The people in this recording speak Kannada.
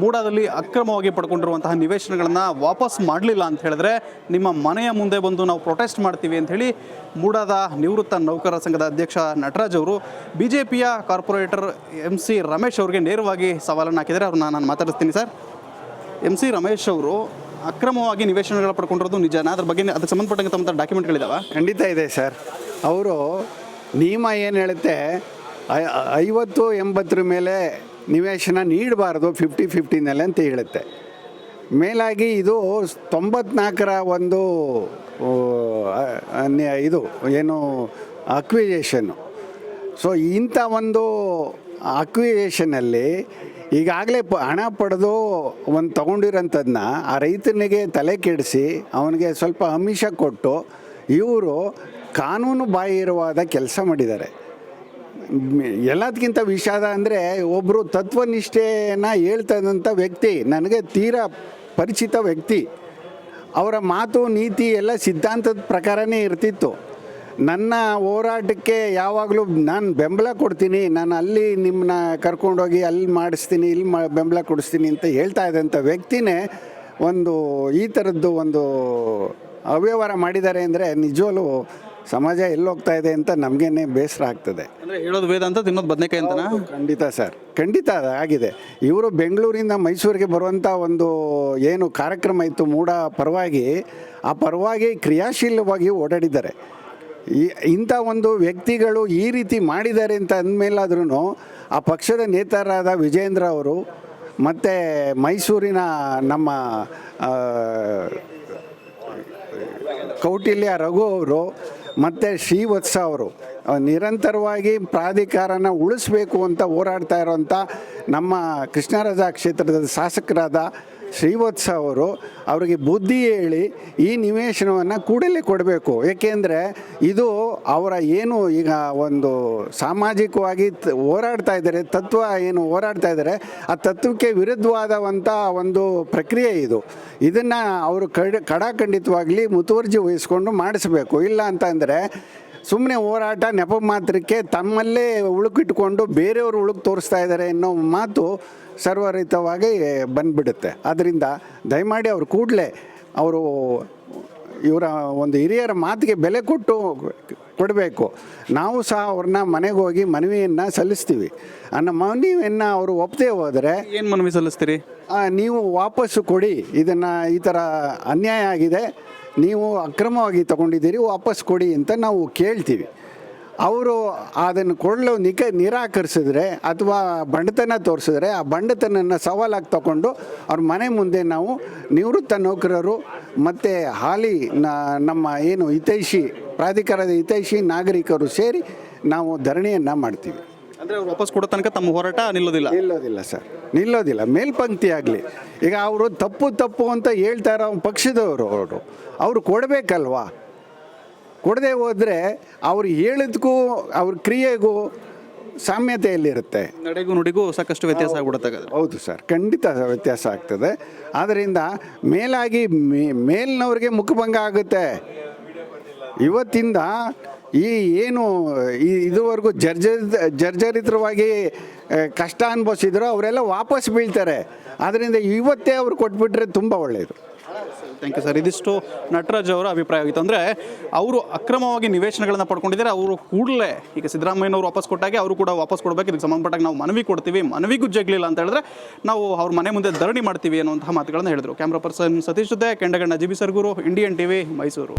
ಮೂಡಾದಲ್ಲಿ ಅಕ್ರಮವಾಗಿ ಪಡ್ಕೊಂಡಿರುವಂತಹ ನಿವೇಶನಗಳನ್ನು ವಾಪಸ್ ಮಾಡಲಿಲ್ಲ ಅಂತ ಹೇಳಿದ್ರೆ ನಿಮ್ಮ ಮನೆಯ ಮುಂದೆ ಬಂದು ನಾವು ಪ್ರೊಟೆಸ್ಟ್ ಮಾಡ್ತೀವಿ ಅಂತ ಹೇಳಿ ಮೂಡಾದ ನಿವೃತ್ತ ನೌಕರರ ಸಂಘದ ಅಧ್ಯಕ್ಷ ನಟರಾಜ್ ಅವರು ಬಿ ಜೆ ಪಿಯ ಕಾರ್ಪೊರೇಟರ್ ಎಂ ಸಿ ರಮೇಶ್ ಅವರಿಗೆ ನೇರವಾಗಿ ಸವಾಲನ್ನು ಹಾಕಿದರೆ ಅವ್ರನ್ನ ನಾನು ಮಾತಾಡಿಸ್ತೀನಿ ಸರ್. ಎಂ ಸಿ ರಮೇಶ್ ಅವರು ಅಕ್ರಮವಾಗಿ ನಿವೇಶನಗಳು ಪಡ್ಕೊಂಡಿರೋದು ನಿಜ ಅದ್ರ ಬಗ್ಗೆ ಅದಕ್ಕೆ ಸಂಬಂಧಪಟ್ಟಂಗೆ ತಮ್ಮ ಡಾಕ್ಯುಮೆಂಟ್ಗಳಿದ್ದಾವೆ ಖಂಡಿತ ಇದೆ ಸರ್. ಅವರು ನಿಯಮ ಏನು ಹೇಳುತ್ತೆ ಐವತ್ತು ಎಂಬತ್ತರ ಮೇಲೆ ನಿವೇಶನ ನೀಡಬಾರ್ದು ಫಿಫ್ಟಿ ಫಿಫ್ಟಿನಲ್ಲಿ ಅಂತ ಹೇಳುತ್ತೆ. ಮೇಲಾಗಿ ಇದು ತೊಂಬತ್ನಾಲ್ಕರ ಒಂದು ಇದು ಏನು ಅಕ್ವಿಜೇಷನ್ನು ಸೊ ಇಂಥ ಒಂದು ಅಕ್ವಿಜೇಷನಲ್ಲಿ ಈಗಾಗಲೇ ಪ, ಹಣ ಪಡೆದು ಒಂದು ತೊಗೊಂಡಿರೋಂಥದ್ದನ್ನ ಆ ರೈತನಿಗೆ ತಲೆ ಕೆಡಿಸಿ ಅವನಿಗೆ ಸ್ವಲ್ಪ ಅಮಿಷ ಕೊಟ್ಟು ಇವರು ಕಾನೂನು ಬಾಹಿರವಾದ ಕೆಲಸ ಮಾಡಿದ್ದಾರೆ. ಎಲ್ಲದಕ್ಕಿಂತ ವಿಷಾದ ಅಂದರೆ ಒಬ್ಬರು ತತ್ವನಿಷ್ಠೆಯನ್ನು ಹೇಳ್ತಾ ವ್ಯಕ್ತಿ, ನನಗೆ ತೀರಾ ಪರಿಚಿತ ವ್ಯಕ್ತಿ, ಅವರ ಮಾತು, ನೀತಿ ಎಲ್ಲ ಸಿದ್ಧಾಂತದ ಪ್ರಕಾರನೇ ಇರ್ತಿತ್ತು. ನನ್ನ ಹೋರಾಟಕ್ಕೆ ಯಾವಾಗಲೂ ನಾನು ಬೆಂಬಲ ಕೊಡ್ತೀನಿ, ನಾನು ಅಲ್ಲಿ ನಿಮ್ಮನ್ನ ಕರ್ಕೊಂಡೋಗಿ ಅಲ್ಲಿ ಮಾಡಿಸ್ತೀನಿ, ಇಲ್ಲಿ ಮಾ ಬೆಂಬಲ ಕೊಡಿಸ್ತೀನಿ ಅಂತ ಹೇಳ್ತಾ ಇದ್ದಂಥ ವ್ಯಕ್ತಿನೇ ಒಂದು ಈ ಥರದ್ದು ಒಂದು ಅವ್ಯವಹಾರ ಮಾಡಿದ್ದಾರೆ ಅಂದರೆ ನಿಜವಲ್ಲೂ ಸಮಾಜ ಎಲ್ಲೋಗ್ತಾ ಇದೆ ಅಂತ ನಮಗೇನೆ ಬೇಸರ ಆಗ್ತದೆ. ಅಂದರೆ ಹೇಳೋದು ವೇದ ಅಂತ ತಿನ್ನೋದು ಬದನೆಕಾಯಿ ಅಂತನಾ? ಖಂಡಿತ ಸರ್. ಖಂಡಿತ ಆಗಿದೆ. ಇವರು ಬೆಂಗಳೂರಿಂದ ಮೈಸೂರಿಗೆ ಬರುವಂಥ ಒಂದು ಏನು ಕಾರ್ಯಕ್ರಮ ಇತ್ತು ಮೂಡ ಪರವಾಗಿ ಆ ಪರವಾಗಿ ಕ್ರಿಯಾಶೀಲವಾಗಿ ಓಡಾಡಿದ್ದಾರೆ. ಈ ಇಂಥ ಒಂದು ವ್ಯಕ್ತಿಗಳು ಈ ರೀತಿ ಮಾಡಿದ್ದಾರೆ ಅಂತ ಅಂದಮೇಲಾದ್ರೂ ಆ ಪಕ್ಷದ ನೇತಾರರಾದ ವಿಜೇಂದ್ರ ಅವರು ಮತ್ತು ಮೈಸೂರಿನ ನಮ್ಮ ಕೌಟಿಲ್ಯ ರಘು ಅವರು ಮತ್ತು ಶ್ರೀವತ್ಸ ಅವರು. ನಿರಂತರವಾಗಿ ಪ್ರಾಧಿಕಾರನ ಉಳಿಸ್ಬೇಕು ಅಂತ ಹೋರಾಡ್ತಾ ಇರೋಂಥ ನಮ್ಮ ಕೃಷ್ಣರಾಜ ಕ್ಷೇತ್ರದ ಶಾಸಕರಾದ ಶ್ರೀವತ್ಸ ಅವರು ಅವರಿಗೆ ಬುದ್ಧಿ ಹೇಳಿ ಈ ನಿವೇಶನವನ್ನು ಕೂಡಲೇ ಕೊಡಬೇಕು. ಏಕೆಂದರೆ ಇದು ಅವರ ಏನು ಈಗ ಒಂದು ಸಾಮಾಜಿಕವಾಗಿ ಹೋರಾಡ್ತಾ ಇದ್ದಾರೆ, ತತ್ವ ಏನು ಹೋರಾಡ್ತಾ ಇದ್ದಾರೆ, ಆ ತತ್ವಕ್ಕೆ ವಿರುದ್ಧವಾದಂಥ ಒಂದು ಪ್ರಕ್ರಿಯೆ ಇದು. ಇದನ್ನು ಅವರು ಕಡ ಕಡಾಖಂಡಿತವಾಗಲಿ ಮುತುವರ್ಜಿ ವಹಿಸ್ಕೊಂಡು ಮಾಡಿಸಬೇಕು. ಇಲ್ಲ ಅಂತಂದರೆ ಸುಮ್ಮನೆ ಹೋರಾಟ, ನೆಪ ಮಾತ್ರಕ್ಕೆ ತಮ್ಮಲ್ಲೇ ಉಳುಕಿಟ್ಕೊಂಡು ಬೇರೆಯವರು ಉಳುಕು ತೋರಿಸ್ತಾ ಇದ್ದಾರೆ ಅನ್ನೋ ಮಾತು ಸರ್ವರಿತವಾಗಿ ಬಂದ್ಬಿಡುತ್ತೆ. ಆದ್ದರಿಂದ ದಯಮಾಡಿ ಅವರು ಕೂಡಲೇ ಅವರು ಇವರ ಒಂದು ಹಿರಿಯರ ಮಾತಿಗೆ ಬೆಲೆ ಕೊಟ್ಟು ಕೊಡಬೇಕು. ನಾವು ಸಹ ಅವ್ರನ್ನ ಮನೆಗೆ ಹೋಗಿ ಮನವಿಯನ್ನು ಸಲ್ಲಿಸ್ತೀವಿ. ಅನ್ನೋ ಮನವಿಯನ್ನು ಅವರು ಒಪ್ಪದೇ ಹೋದರೆ ಏನು ಮನವಿ ಸಲ್ಲಿಸ್ತೀರಿ? ನೀವು ವಾಪಸ್ಸು ಕೊಡಿ. ಇದನ್ನು ಈ ಥರ ಅನ್ಯಾಯ ಆಗಿದೆ. ನೀವು ಅಕ್ರಮವಾಗಿ ತಗೊಂಡಿದ್ದೀರಿ ವಾಪಸ್ ಕೊಡಿ ಅಂತ ನಾವು ಕೇಳ್ತೀವಿ. ಅವರು ಅದನ್ನು ಕೊಡಲು ನಿಕ ನಿರಾಕರಿಸಿದ್ರೆ ಅಥವಾ ಬಂಡತನ ತೋರಿಸಿದ್ರೆ ಆ ಬಂಡತನನ್ನು ಸವಾಲಾಗಿ ತಗೊಂಡು ಅವ್ರ ಮನೆ ಮುಂದೆ ನಾವು ನಿವೃತ್ತ ನೌಕರರು ಮತ್ತು ಹಾಲಿ ನ- ನಮ್ಮ ಏನು ಹಿತೈಷಿ ಪ್ರಾಧಿಕಾರದ ಹಿತೈಷಿ ನಾಗರಿಕರು ಸೇರಿ ನಾವು ಧರಣಿಯನ್ನು ಮಾಡ್ತೀವಿ. ಅಂದರೆ ಅವ್ರು ವಾಪಸ್ ಕೊಡೋ ತನಕ ತಮ್ಮ ಹೋರಾಟ ನಿಲ್ಲೋದಿಲ್ಲ? ನಿಲ್ಲೋದಿಲ್ಲ ಸರ್. ನಿಲ್ಲೋದಿಲ್ಲ. ಮೇಲ್ಪಂಕ್ತಿ ಆಗಲಿ. ಈಗ ಅವರು ತಪ್ಪು ತಪ್ಪು ಅಂತ ಹೇಳ್ತಾ ಇರೋ ಪಕ್ಷದವರು ಅವರು. ಅವರು ಕೊಡಬೇಕಲ್ವಾ? ಕೊಡದೆ ಹೋದರೆ ಅವ್ರು ಹೇಳಿದ್ಕೂ ಅವ್ರ ಕ್ರಿಯೆಗೂ ಸಾಮ್ಯತೆಯಲ್ಲಿರುತ್ತೆ. ನಡೆಗೂ ನುಡಿಗೂ ಸಾಕಷ್ಟು ವ್ಯತ್ಯಾಸ ಆಗ್ಬಿಡುತ್ತೆ ಹೌದು ಸರ್ ಖಂಡಿತ ವ್ಯತ್ಯಾಸ ಆಗ್ತದೆ. ಆದ್ದರಿಂದ ಮೇಲಾಗಿ ಮೇ- ಮೇಲ್ನವ್ರಿಗೆ ಮುಖಭಂಗ ಆಗುತ್ತೆ. ಇವತ್ತಿಂದ ಈ ಏನು ಈ ಇದುವರೆಗೂ ಜರ್ಜರಿತ ಜರ್ಜರಿತವಾಗಿ ಕಷ್ಟ ಅನುಭವಿಸಿದ್ರು ಅವರೆಲ್ಲ ವಾಪಸ್ ಬೀಳ್ತಾರೆ. ಆದ್ದರಿಂದ ಇವತ್ತೇ ಅವ್ರು ಕೊಟ್ಬಿಟ್ರೆ ತುಂಬ ಒಳ್ಳೆಯದು ಥ್ಯಾಂಕ್ ಯು ಸರ್. ಇದಿಷ್ಟು ನಟರಾಜ್ ಅವರ ಅಭಿಪ್ರಾಯ ಆಗಿತ್ತು. ಅಂದರೆ ಅವರು ಅಕ್ರಮವಾಗಿ ನಿವೇಶನಗಳನ್ನು ಪಡ್ಕೊಂಡಿದ್ದಾರೆ. ಅವರು ಕೂಡಲೇ ಈಗ ಸಿದ್ದರಾಮಯ್ಯನವರು ವಾಪಸ್ ಕೊಟ್ಟಾಗೆ ಅವರು ಕೂಡ ವಾಪಸ್ ಕೊಡಬೇಕು. ಇದಕ್ಕೆ ಸಂಬಂಧಪಟ್ಟಾಗ ನಾವು ಮನವಿ ಕೊಡ್ತೀವಿ. ಮನವಿಗೂ ಜಗ್ಲಿಲ್ಲ ಅಂತ ಹೇಳಿದ್ರೆ ನಾವು ಅವ್ರ ಮನೆ ಮುಂದೆ ಧರಣಿ ಮಾಡ್ತೀವಿ ಅನ್ನುವಂತಹ ಮಾತುಗಳನ್ನು ಹೇಳಿದರು. ಕ್ಯಾಮ್ರಾ ಪರ್ಸನ್ ಸತೀಶ್ ಜೊತೆ Kendaganna, G B Sargur, Indian TV, Mysuru.